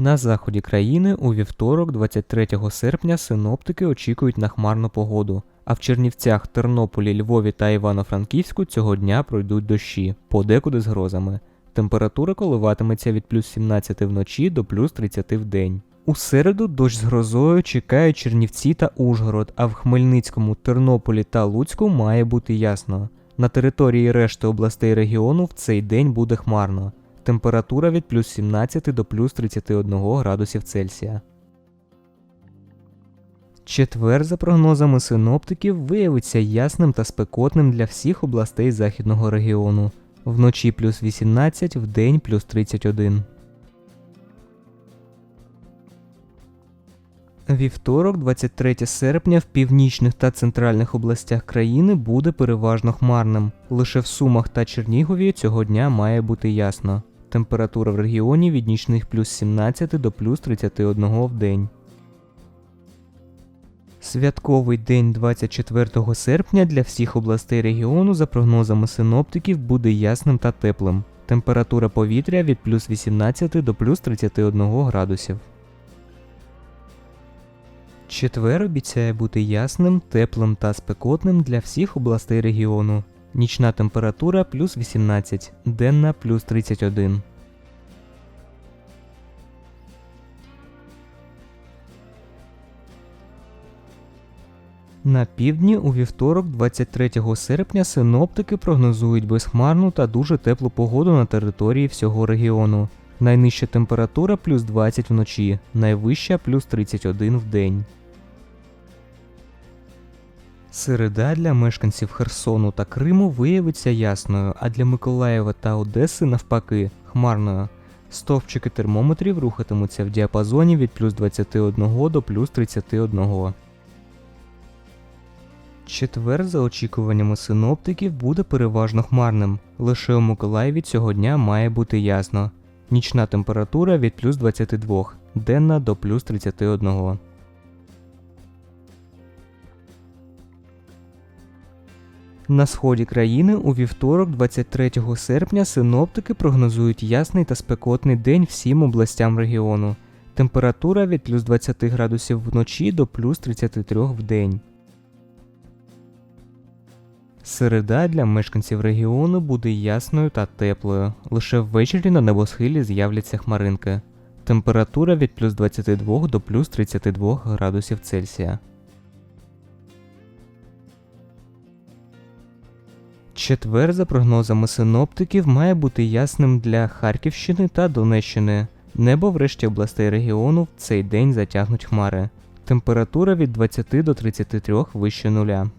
На заході країни у вівторок, 23 серпня, синоптики очікують на хмарну погоду. А в Чернівцях, Тернополі, Львові та Івано-Франківську цього дня пройдуть дощі, подекуди з грозами. Температура коливатиметься від плюс 17 вночі до плюс 30 в день. У середу дощ з грозою чекають Чернівці та Ужгород, а в Хмельницькому, Тернополі та Луцьку має бути ясно. На території решти областей регіону в цей день буде хмарно. Температура від плюс 17 до плюс 31 градусів Цельсія. Четвер, за прогнозами синоптиків, виявиться ясним та спекотним для всіх областей західного регіону. Вночі плюс 18, вдень плюс 31. Вівторок, 23 серпня, в північних та центральних областях країни буде переважно хмарним. Лише в Сумах та Чернігові цього дня має бути ясно. Температура в регіоні від нічних плюс 17 до плюс 31 в день. Святковий день 24 серпня для всіх областей регіону за прогнозами синоптиків буде ясним та теплим. Температура повітря від плюс 18 до плюс 31 градусів. Четвер обіцяє бути ясним, теплим та спекотним для всіх областей регіону. Нічна температура плюс 18, денна плюс 31. На півдні у вівторок, 23 серпня, синоптики прогнозують безхмарну та дуже теплу погоду на території всього регіону. Найнижча температура плюс 20 вночі, найвища плюс 31 в день. Середа для мешканців Херсону та Криму виявиться ясною, а для Миколаєва та Одеси навпаки хмарною. Стовпчики термометрів рухатимуться в діапазоні від плюс 21 до плюс 31. Четвер, за очікуваннями синоптиків, буде переважно хмарним. Лише у Миколаєві цього дня має бути ясно. Нічна температура від плюс 22, денна до плюс 31. На сході країни у вівторок, 23 серпня, синоптики прогнозують ясний та спекотний день всім областям регіону. Температура від плюс 20 градусів вночі до плюс 33 в день. Середа для мешканців регіону буде ясною та теплою. Лише ввечері на небосхилі з'являться хмаринки. Температура від плюс 22 до плюс 32 градусів Цельсія. Четвер, за прогнозами синоптиків, має бути ясним для Харківщини та Донеччини. Небо в решті областей регіону в цей день затягнуть хмари. Температура від 20 до 33 вище нуля.